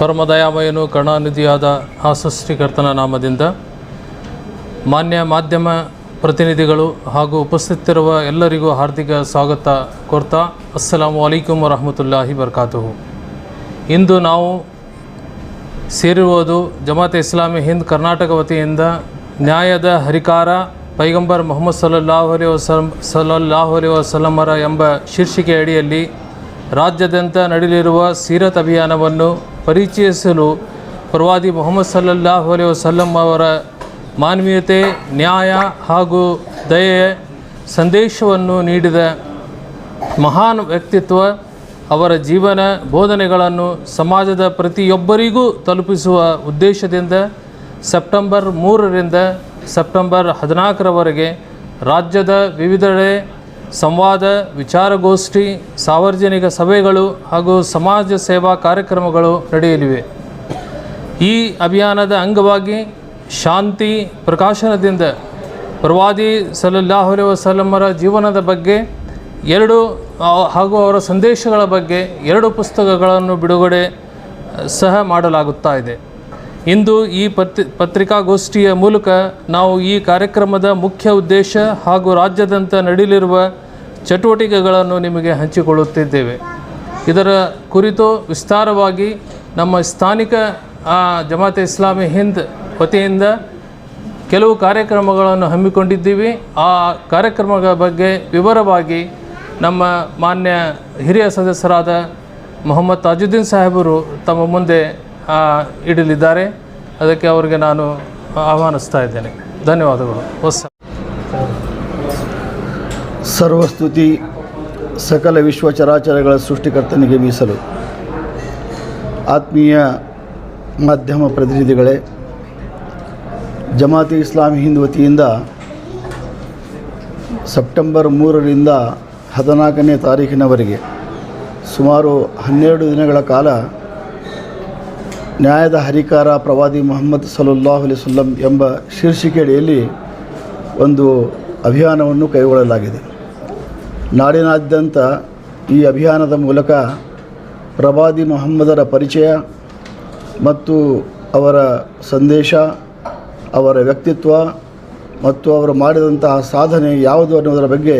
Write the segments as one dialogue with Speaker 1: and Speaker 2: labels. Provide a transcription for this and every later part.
Speaker 1: ಪರಮದಯಾಮಯನು ಕರುಣಾನಿಧಿಯಾದ ಆ ಸೃಷ್ಟಿಕರ್ತನ ನಾಮದಿಂದ ಮಾನ್ಯ ಮಾಧ್ಯಮ ಪ್ರತಿನಿಧಿಗಳು ಹಾಗೂ ಉಪಸ್ಥಿತಿರುವ ಎಲ್ಲರಿಗೂ ಹಾರ್ದಿಕ ಸ್ವಾಗತ ಕೊರ್ತಾ. ಅಸ್ಸಲಾಮು ಅಲೈಕುಮ್ ವರಹಮತುಲ್ಲಾಹಿ ಬರ್ಕಾತುಹು. ಇಂದು ನಾವು ಸೇರಿರುವುದು ಜಮಾತ್ ಇಸ್ಲಾಮಿ ಹಿಂದ್ ಕರ್ನಾಟಕ ವತಿಯಿಂದ ನ್ಯಾಯದ ಹರಿಕಾರ ಪೈಗಂಬರ್ ಮೊಹಮ್ಮದ್ ಸಲ್ಲಲ್ಲಾಹು ಅಲಿ ವಸಲಂ, ಸಲ್ಲಲ್ಲಾಹು ಅಲೈ ವಸಲ್ಲಮರ ಎಂಬ ಶೀರ್ಷಿಕೆ ಅಡಿಯಲ್ಲಿ ರಾಜ್ಯಾದ್ಯಂತ ನಡೆಯಲಿರುವ ಸೀರತ್ ಅಭಿಯಾನವನ್ನು ಪರಿಚಯಿಸಲು ಪ್ರವಾದಿ ಮೊಹಮ್ಮದ್ ಸಲ್ಲಲ್ಲಾಹು ಅಲೈ ವಸಲ್ಲಂ ಅವರ ಮಾನವೀಯತೆ, ನ್ಯಾಯ ಹಾಗೂ ದಯೆ ಸಂದೇಶವನ್ನು ನೀಡಿದ ಮಹಾನ್ ವ್ಯಕ್ತಿತ್ವ ಅವರ ಜೀವನ ಬೋಧನೆಗಳನ್ನು ಸಮಾಜದ ಪ್ರತಿಯೊಬ್ಬರಿಗೂ ತಲುಪಿಸುವ ಉದ್ದೇಶದಿಂದ ಸೆಪ್ಟೆಂಬರ್ ಮೂರರಿಂದ ಸೆಪ್ಟೆಂಬರ್ ಹದಿನಾಲ್ಕರವರೆಗೆ ರಾಜ್ಯದ ವಿವಿಧೆಡೆ ಸಂವಾದ, ವಿಚಾರಗೋಷ್ಠಿ, ಸಾರ್ವಜನಿಕ ಸಭೆಗಳು ಹಾಗೂ ಸಮಾಜ ಸೇವಾ ಕಾರ್ಯಕ್ರಮಗಳು ನಡೆಯಲಿವೆ. ಈ ಅಭಿಯಾನದ ಅಂಗವಾಗಿ ಶಾಂತಿ ಪ್ರಕಾಶನದಿಂದ ಪ್ರವಾದಿ ಸಲಹುಲಿ ವಸಲಮರ ಜೀವನದ ಬಗ್ಗೆ, ಎರಡು ಹಾಗೂ ಅವರ ಸಂದೇಶಗಳ ಬಗ್ಗೆ ಎರಡು ಪುಸ್ತಕಗಳನ್ನು ಬಿಡುಗಡೆ, ಸಹ ಮಾಡಲಾಗುತ್ತಾ ಇದೆ. ಇಂದು ಈ ಪತ್ರಿ, ಪತ್ರಿಕಾಗೋಷ್ಠಿಯ ಮೂಲಕ ನಾವು ಈ ಕಾರ್ಯಕ್ರಮದ ಮುಖ್ಯ ಉದ್ದೇಶ ಹಾಗೂ ರಾಜ್ಯದಂತ ನಡೆಯಲಿರುವ ಚಟುವಟಿಕೆಗಳನ್ನು ನಿಮಗೆ ಹಂಚಿಕೊಳ್ಳುತ್ತಿದ್ದೇವೆ. ಇದರ ಕುರಿತು ವಿಸ್ತಾರವಾಗಿ ನಮ್ಮ ಸ್ಥಾನಿಕ ಜಮಾತೆ ಇಸ್ಲಾಮಿ ಹಿಂದ್ ವತಿಯಿಂದ ಕೆಲವು ಕಾರ್ಯಕ್ರಮಗಳನ್ನು ಹಮ್ಮಿಕೊಂಡಿದ್ದೀವಿ. ಆ ಕಾರ್ಯಕ್ರಮಗಳ ಬಗ್ಗೆ ವಿವರವಾಗಿ ನಮ್ಮ ಮಾನ್ಯ ಹಿರಿಯ ಸದಸ್ಯರಾದ ಮೊಹಮ್ಮದ್ ತಾಜುದ್ದೀನ್ ಸಾಹೇಬರು ತಮ್ಮ ಮುಂದೆ ಇಡಲಿದ್ದಾರೆ. ಅದಕ್ಕೆ ಅವರಿಗೆ ನಾನು ಆಹ್ವಾನಿಸ್ತಾ ಇದ್ದೇನೆ. ಧನ್ಯವಾದಗಳು. ಹೊಸ
Speaker 2: ಸರ್ವಸ್ತುತಿ ಸಕಲ ವಿಶ್ವ ಚರಾಚರಗಳ ಸೃಷ್ಟಿಕರ್ತನಿಗೆ ಮೀಸಲು. ಆತ್ಮೀಯ ಮಾಧ್ಯಮ ಪ್ರತಿನಿಧಿಗಳೇ, ಜಮಾತಿ ಇಸ್ಲಾಮಿ ಹಿಂದ್ ವತಿಯಿಂದ ಸೆಪ್ಟೆಂಬರ್ ಮೂರರಿಂದ ಹದಿನಾಲ್ಕನೇ ತಾರೀಕಿನವರೆಗೆ ಸುಮಾರು ಹನ್ನೆರಡು ದಿನಗಳ ಕಾಲ ನ್ಯಾಯದ ಹರಿಕಾರ ಪ್ರವಾದಿ ಮೊಹಮ್ಮದ್ ಸಲ್ಲಲ್ಲಾಹು ಅಲಿ ಸುಲ್ಲಂ ಎಂಬ ಶೀರ್ಷಿಕೆಯಡಿಯಲ್ಲಿ ಒಂದು ಅಭಿಯಾನವನ್ನು ಕೈಗೊಳ್ಳಲಾಗಿದೆ. ನಾಡಿನಾದ್ಯಂತ ಈ ಅಭಿಯಾನದ ಮೂಲಕ ಪ್ರವಾದಿ ಮೊಹಮ್ಮದರ ಪರಿಚಯ ಮತ್ತು ಅವರ ಸಂದೇಶ, ಅವರ ವ್ಯಕ್ತಿತ್ವ ಮತ್ತು ಅವರು ಮಾಡಿದಂತಹ ಸಾಧನೆ ಯಾವುದು ಅನ್ನೋದರ ಬಗ್ಗೆ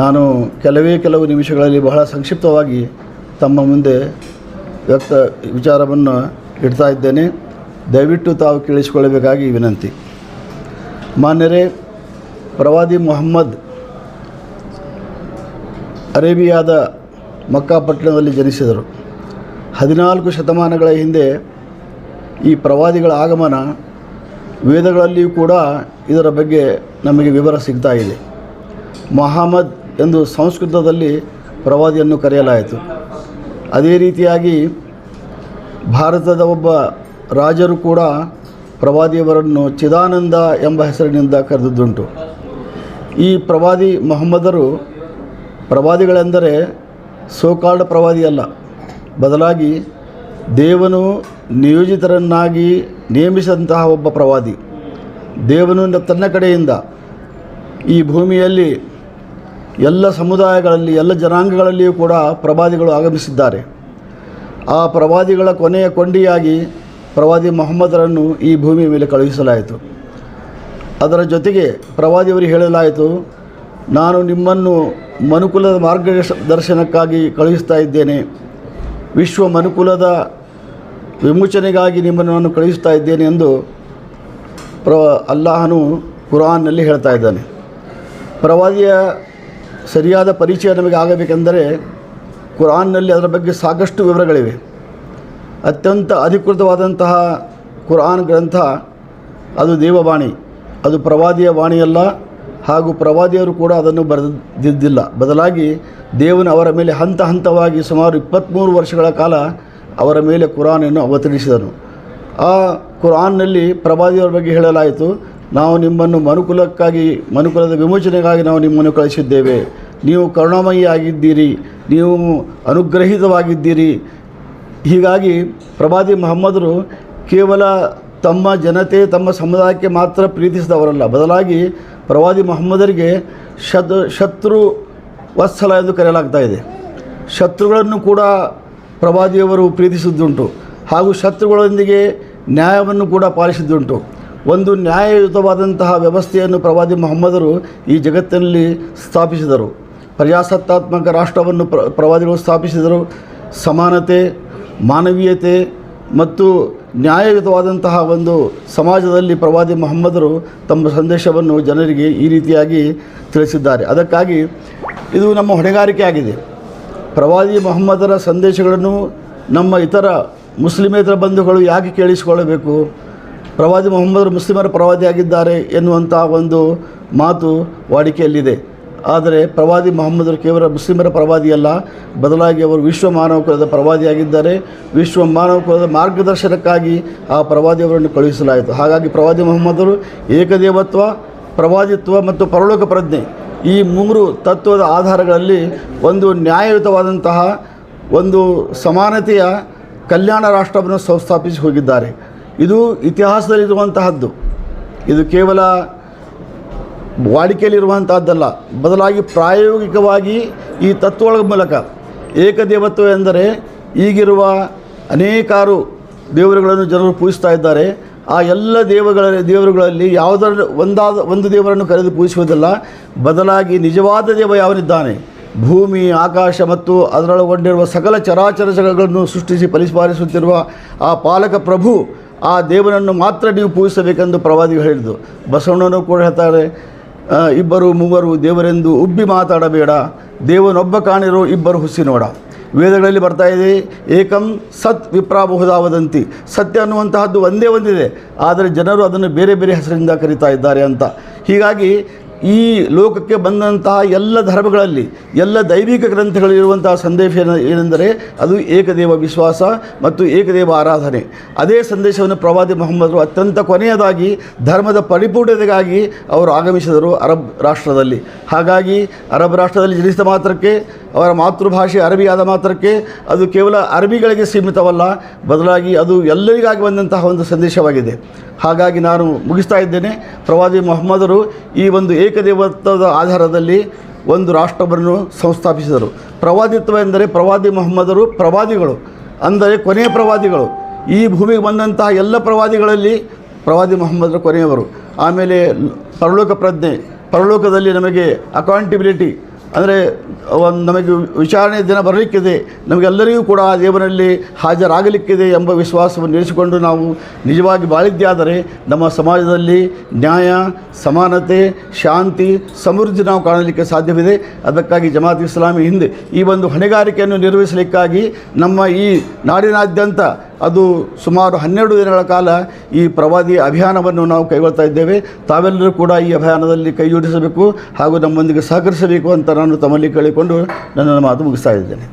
Speaker 2: ನಾನು ಕೆಲವೇ ಕೆಲವು ನಿಮಿಷಗಳಲ್ಲಿ ಬಹಳ ಸಂಕ್ಷಿಪ್ತವಾಗಿ ತಮ್ಮ ಮುಂದೆ ವ್ಯಕ್ತ ವಿಚಾರವನ್ನು ಇಡ್ತಾ ಇದ್ದೇನೆ. ದಯವಿಟ್ಟು ತಾವು ಕೇಳಿಸಿಕೊಳ್ಳಬೇಕಾಗಿ ವಿನಂತಿ. ಮಾನ್ಯರೇ, ಪ್ರವಾದಿ ಮೊಹಮ್ಮದ್ ಅರೇಬಿಯಾದ ಮಕ್ಕಾಪಟ್ಟಣದಲ್ಲಿ ಜನಿಸಿದರು. ಹದಿನಾಲ್ಕು ಶತಮಾನಗಳ ಹಿಂದೆ ಈ ಪ್ರವಾದಿಗಳ ಆಗಮನ ವೇದಗಳಲ್ಲಿಯೂ ಕೂಡ ಇದರ ಬಗ್ಗೆ ನಮಗೆ ವಿವರ ಸಿಗ್ತಾ ಇದೆ. ಮೊಹಮ್ಮದ್ ಎಂದು ಸಂಸ್ಕೃತದಲ್ಲಿ ಪ್ರವಾದಿಯನ್ನು ಕರೆಯಲಾಯಿತು. ಅದೇ ರೀತಿಯಾಗಿ ಭಾರತದ ಒಬ್ಬ ರಾಜರು ಕೂಡ ಪ್ರವಾದಿಯವರನ್ನು ಚಿದಾನಂದ ಎಂಬ ಹೆಸರಿನಿಂದ ಕರೆದಿದ್ದುಂಟು. ಈ ಪ್ರವಾದಿ ಮೊಹಮ್ಮದರು ಪ್ರವಾದಿಗಳೆಂದರೆ ಸೋಕಾಲ್ಡ್ ಪ್ರವಾದಿ ಅಲ್ಲ. ಬದಲಾಗಿ ದೇವನು ನಿಯೋಜಿತರನ್ನಾಗಿ ನೇಮಿಸಿದಂತಹ ಒಬ್ಬ ಪ್ರವಾದಿ. ದೇವನು ತನ್ನ ಕಡೆಯಿಂದ ಈ ಭೂಮಿಯಲ್ಲಿ ಎಲ್ಲ ಸಮುದಾಯಗಳಲ್ಲಿ, ಎಲ್ಲ ಜನಾಂಗಗಳಲ್ಲಿಯೂ ಕೂಡ ಪ್ರವಾದಿಗಳು ಆಗಮಿಸಿದ್ದಾರೆ. ಆ ಪ್ರವಾದಿಗಳ ಕೊನೆಯ ಕೊಂಡಿಯಾಗಿ ಪ್ರವಾದಿ ಮೊಹಮ್ಮದರನ್ನು ಈ ಭೂಮಿಯ ಮೇಲೆ ಕಳುಹಿಸಲಾಯಿತು. ಅದರ ಜೊತೆಗೆ ಪ್ರವಾದಿಯವರಿಗೆ ಹೇಳಲಾಯಿತು, ನಾನು ನಿಮ್ಮನ್ನು ಮನುಕುಲದ ಮಾರ್ಗದರ್ಶನಕ್ಕಾಗಿ ಕಳುಹಿಸ್ತಾ ಇದ್ದೇನೆ. ವಿಶ್ವ ಮನುಕುಲದ ವಿಮೋಚನೆಗಾಗಿ ನಿಮ್ಮನ್ನು ನಾನು ಕಳುಹಿಸ್ತಾ ಇದ್ದೇನೆ ಎಂದು ಪ್ರ, ಅಲ್ಲಾಹನು ಕುರಾನ್ನಲ್ಲಿ ಹೇಳ್ತಾ ಇದ್ದಾನೆ. ಪ್ರವಾದಿಯ ಸರಿಯಾದ ಪರಿಚಯ ನಮಗೆ ಆಗಬೇಕೆಂದರೆ ಕುರಾನ್ನಲ್ಲಿ ಅದರ ಬಗ್ಗೆ ಸಾಕಷ್ಟು ವಿವರಗಳಿವೆ. ಅತ್ಯಂತ ಅಧಿಕೃತವಾದಂತಹ ಕುರಾನ್ ಗ್ರಂಥ, ಅದು ದೇವವಾಣಿ. ಅದು ಪ್ರವಾದಿಯ ವಾಣಿಯಲ್ಲ, ಹಾಗೂ ಪ್ರವಾದಿಯರು ಕೂಡ ಅದನ್ನು ಬರೆದಿದ್ದಿಲ್ಲ. ಬದಲಾಗಿ ದೇವನು ಅವರ ಮೇಲೆ ಹಂತ ಹಂತವಾಗಿ ಸುಮಾರು ಇಪ್ಪತ್ತ್ಮೂರು ವರ್ಷಗಳ ಕಾಲ ಅವರ ಮೇಲೆ ಕುರಾನನ್ನು ಅವತರಿಸಿದನು. ಆ ಕುರಾನ್ನಲ್ಲಿ ಪ್ರವಾದಿಯವರ ಬಗ್ಗೆ ಹೇಳಲಾಯಿತು, ನಾವು ನಿಮ್ಮನ್ನು ಮನುಕುಲಕ್ಕಾಗಿ, ಮನುಕುಲದ ವಿಮೋಚನೆಗಾಗಿ ನಾವು ನಿಮ್ಮನ್ನು ಕಳಿಸಿದ್ದೇವೆ ನೀವು ಕರುಣಾಮಯಿ ಆಗಿದ್ದೀರಿ. ನೀವು ಅನುಗ್ರಹಿತವಾಗಿದ್ದೀರಿ. ಹೀಗಾಗಿ ಪ್ರವಾದಿ ಮೊಹಮ್ಮದರು ಕೇವಲ ತಮ್ಮ ಜನತೆ, ತಮ್ಮ ಸಮುದಾಯಕ್ಕೆ ಮಾತ್ರ ಪ್ರೀತಿಸಿದವರಲ್ಲ. ಬದಲಾಗಿ ಪ್ರವಾದಿ ಮೊಹಮ್ಮದರಿಗೆ ಶತ್ ಶತ್ರು ವತ್ಸಲ ಎಂದು ಕರೆಯಲಾಗ್ತಾ ಇದೆ. ಶತ್ರುಗಳನ್ನು ಕೂಡ ಪ್ರವಾದಿಯವರು ಪ್ರೀತಿಸಿದ್ದುಂಟು. ಹಾಗೂ ಶತ್ರುಗಳೊಂದಿಗೆ ನ್ಯಾಯವನ್ನು ಕೂಡ ಪಾಲಿಸಿದ್ದುಂಟು. ಒಂದು ನ್ಯಾಯಯುತವಾದಂತಹ ವ್ಯವಸ್ಥೆಯನ್ನು ಪ್ರವಾದಿ ಮೊಹಮ್ಮದರು ಈ ಜಗತ್ತಿನಲ್ಲಿ ಸ್ಥಾಪಿಸಿದರು. ಪ್ರಜಾಸತ್ತಾತ್ಮಕ ರಾಷ್ಟ್ರವನ್ನು ಪ್ರ, ಪ್ರವಾದಿಗಳು ಸ್ಥಾಪಿಸಿದರು. ಸಮಾನತೆ, ಮಾನವೀಯತೆ ಮತ್ತು ನ್ಯಾಯಯುತವಾದಂತಹ ಒಂದು ಸಮಾಜದಲ್ಲಿ ಪ್ರವಾದಿ ಮೊಹಮ್ಮದರು ತಮ್ಮ ಸಂದೇಶವನ್ನು ಜನರಿಗೆ ಈ ರೀತಿಯಾಗಿ ತಿಳಿಸಿದ್ದಾರೆ. ಅದಕ್ಕಾಗಿ ಇದು ನಮ್ಮ ಹೊಣೆಗಾರಿಕೆ ಆಗಿದೆ. ಪ್ರವಾದಿ ಮೊಹಮ್ಮದರ ಸಂದೇಶಗಳನ್ನು ನಮ್ಮ ಇತರ ಮುಸ್ಲಿಮೇತರ ಬಂಧುಗಳು ಯಾಕೆ ಕೇಳಿಸಿಕೊಳ್ಳಬೇಕು? ಪ್ರವಾದಿ ಮೊಹಮ್ಮದರು ಮುಸ್ಲಿಮರ ಪ್ರವಾದಿಯಾಗಿದ್ದಾರೆ ಎನ್ನುವಂಥ ಒಂದು ಮಾತು ವಾಡಿಕೆಯಲ್ಲಿದೆ. ಆದರೆ ಪ್ರವಾದಿ ಮೊಹಮ್ಮದರು ಕೇವಲ ಮುಸ್ಲಿಮರ ಪ್ರವಾದಿಯಲ್ಲ. ಬದಲಾಗಿ ಅವರು ವಿಶ್ವ ಮಾನವ ಕುಲದ ಪ್ರವಾದಿಯಾಗಿದ್ದಾರೆ. ವಿಶ್ವ ಮಾನವ ಕುಲದ ಮಾರ್ಗದರ್ಶನಕ್ಕಾಗಿ ಆ ಪ್ರವಾದಿಯವರನ್ನು ಕಳುಹಿಸಲಾಯಿತು. ಹಾಗಾಗಿ ಪ್ರವಾದಿ ಮೊಹಮ್ಮದರು ಏಕದೇವತ್ವ, ಪ್ರವಾದಿತ್ವ ಮತ್ತು ಪರಲೋಕ ಪ್ರಜ್ಞೆ ಈ ಮೂರು ತತ್ವದ ಆಧಾರಗಳಲ್ಲಿ ಒಂದು ನ್ಯಾಯಯುತವಾದಂತಹ ಒಂದು ಸಮಾನತೆಯ ಕಲ್ಯಾಣ ರಾಷ್ಟ್ರವನ್ನು ಸಂಸ್ಥಾಪಿಸಿ ಹೋಗಿದ್ದಾರೆ. ಇದು ಇತಿಹಾಸದಲ್ಲಿರುವಂತಹದ್ದು. ಇದು ಕೇವಲ ವಾಡಿಕೆಯಲ್ಲಿರುವಂತಹದ್ದಲ್ಲ. ಬದಲಾಗಿ ಪ್ರಾಯೋಗಿಕವಾಗಿ ಈ ತತ್ವಗಳ ಮೂಲಕ ಏಕದೇವತ್ವ ಎಂದರೆ ಈಗಿರುವ ಅನೇಕಾರು ದೇವರುಗಳನ್ನು ಜನರು ಪೂಜಿಸ್ತಾ ಇದ್ದಾರೆ. ಆ ಎಲ್ಲ ದೇವಗಳ, ದೇವರುಗಳಲ್ಲಿ ಯಾವುದರ ಒಂದಾದ, ಒಂದು ದೇವರನ್ನು ಕರೆದು ಪೂಜಿಸುವುದಿಲ್ಲ. ಬದಲಾಗಿ ನಿಜವಾದ ದೇವ ಯಾವನಿದ್ದಾನೆ? ಭೂಮಿ, ಆಕಾಶ ಮತ್ತು ಅದರೊಳಗೊಂಡಿರುವ ಸಕಲ ಚರಾಚರ ಜಗಗಳನ್ನು ಸೃಷ್ಟಿಸಿ ಪರಿಪಾಲಿಸುತ್ತಿರುವ ಆ ಪಾಲಕ ಪ್ರಭು ಆ ದೇವನನ್ನು ಮಾತ್ರ ನೀವು ಪೂಜಿಸಬೇಕೆಂದು ಪ್ರವಾದಿಗಳು ಹೇಳಿದ್ದು ಬಸವಣ್ಣನು ಕೂಡ ಹೇಳ್ತಾರೆ ಇಬ್ಬರು ಮೂವರು ದೇವರೆಂದು ಉಬ್ಬಿ ಮಾತಾಡಬೇಡ. ದೇವನೊಬ್ಬ ಕಾಣಿರೋ ಇಬ್ಬರು ಹುಸಿ ನೋಡ. ವೇದಗಳಲ್ಲಿ ಬರ್ತಾ ಇದೆ, ಏಕಂ ಸತ್ ವಿಪ್ರಾಬಹುದಾವದಂತಿ. ಸತ್ಯ ಅನ್ನುವಂತಹದ್ದು ಒಂದೇ ಒಂದಿದೆ. ಆದರೆ ಜನರು ಅದನ್ನು ಬೇರೆ ಬೇರೆ ಹೆಸರಿಂದ ಕರೀತಾ ಇದ್ದಾರೆ ಅಂತ. ಹೀಗಾಗಿ ಈ ಲೋಕಕ್ಕೆ ಬಂದಂತಹ ಎಲ್ಲ ಧರ್ಮಗಳಲ್ಲಿ, ಎಲ್ಲ ದೈವಿಕ ಗ್ರಂಥಗಳಿರುವಂತಹ ಸಂದೇಶ ಏನ- ಏನೆಂದರೆ ಅದು ಏಕದೇವ ವಿಶ್ವಾಸ ಮತ್ತು ಏಕದೇವ ಆರಾಧನೆ. ಅದೇ ಸಂದೇಶವನ್ನು ಪ್ರವಾದಿ ಮೊಹಮ್ಮದರು ಅತ್ಯಂತ ಕೊನೆಯದಾಗಿ ಧರ್ಮದ ಪರಿಪೂರ್ಣತೆಗಾಗಿ ಅವರು ಆಗಮಿಸಿದರು ಅರಬ್ ರಾಷ್ಟ್ರದಲ್ಲಿ. ಹಾಗಾಗಿ ಅರಬ್ ರಾಷ್ಟ್ರದಲ್ಲಿ ಜನಿಸಿದ ಮಾತ್ರಕ್ಕೆ ಅವರ ಮಾತೃಭಾಷೆ ಅರಬಿ ಆದ ಮಾತ್ರಕ್ಕೆ ಅದು ಕೇವಲ ಅರಬಿಗಳಿಗೆ ಸೀಮಿತವಲ್ಲ, ಬದಲಾಗಿ ಅದು ಎಲ್ಲರಿಗಾಗಿ ಬಂದಂತಹ ಒಂದು ಸಂದೇಶವಾಗಿದೆ. ಹಾಗಾಗಿ ನಾನು ಮುಗಿಸ್ತಾ ಇದ್ದೇನೆ. ಪ್ರವಾದಿ ಮೊಹಮ್ಮದರು ಈ ಒಂದು ಏಕದೇವತ್ವದ ಆಧಾರದಲ್ಲಿ ಒಂದು ರಾಷ್ಟ್ರವನ್ನು ಸಂಸ್ಥಾಪಿಸಿದರು. ಪ್ರವಾದಿತ್ವ ಎಂದರೆ ಪ್ರವಾದಿ ಮೊಹಮ್ಮದರು ಪ್ರವಾದಿಗಳು, ಅಂದರೆ ಕೊನೆಯ ಪ್ರವಾದಿಗಳು. ಈ ಭೂಮಿಗೆ ಬಂದಂತಹ ಎಲ್ಲ ಪ್ರವಾದಿಗಳಲ್ಲಿ ಪ್ರವಾದಿ ಮೊಹಮ್ಮದರು ಕೊನೆಯವರು. ಆಮೇಲೆ ಪರಲೋಕ ಪ್ರಜ್ಞೆ, ಪರಲೋಕದಲ್ಲಿ ನಮಗೆ ಅಕೌಂಟಿಬಿಲಿಟಿ ಅಂದರೆ ಒಂದು ನಮಗೆ ವಿಚಾರಣೆ ದಿನ ಬರಲಿಕ್ಕಿದೆ, ನಮಗೆಲ್ಲರಿಗೂ ಕೂಡ ಆ ದೇವರಲ್ಲಿ ಹಾಜರಾಗಲಿಕ್ಕಿದೆ ಎಂಬ ವಿಶ್ವಾಸವನ್ನು ಇರಿಸಿಕೊಂಡು ನಾವು ನಿಜವಾಗಿ ಬಾಳಿದ್ದಾದರೆ ನಮ್ಮ ಸಮಾಜದಲ್ಲಿ ನ್ಯಾಯ, ಸಮಾನತೆ, ಶಾಂತಿ, ಸಮೃದ್ಧಿ ನಾವು ಕಾಣಲಿಕ್ಕೆ ಸಾಧ್ಯವಿದೆ. ಅದಕ್ಕಾಗಿ ಜಮಾತ್ ಇಸ್ಲಾಮಿ ಹಿಂದೆ ಈ ಒಂದು ಹೊಣೆಗಾರಿಕೆಯನ್ನು ನಿರ್ವಹಿಸಲಿಕ್ಕಾಗಿ ನಮ್ಮ ಈ ನಾಡಿನಾದ್ಯಂತ ಅದು ಸುಮಾರು ಹನ್ನೆರಡು ದಿನಗಳ ಕಾಲ ಈ ಪ್ರವಾದಿ ಅಭಿಯಾನವನ್ನು ನಾವು ಕೈಗೊಳ್ತಾ ಇದ್ದೇವೆ. ತಾವೆಲ್ಲರೂ ಕೂಡ ಈ ಅಭಿಯಾನದಲ್ಲಿ ಕೈಜೋಡಿಸಬೇಕು ಹಾಗೂ ನಮ್ಮೊಂದಿಗೆ ಸಹಕರಿಸಬೇಕು ಅಂತ ನಾನು ತಮ್ಮಲ್ಲಿ ಕೇಳಿಕೊಂಡು ನನ್ನ ಮಾತು ಮುಗಿಸ್ತಾ ಇದ್ದೇನೆ.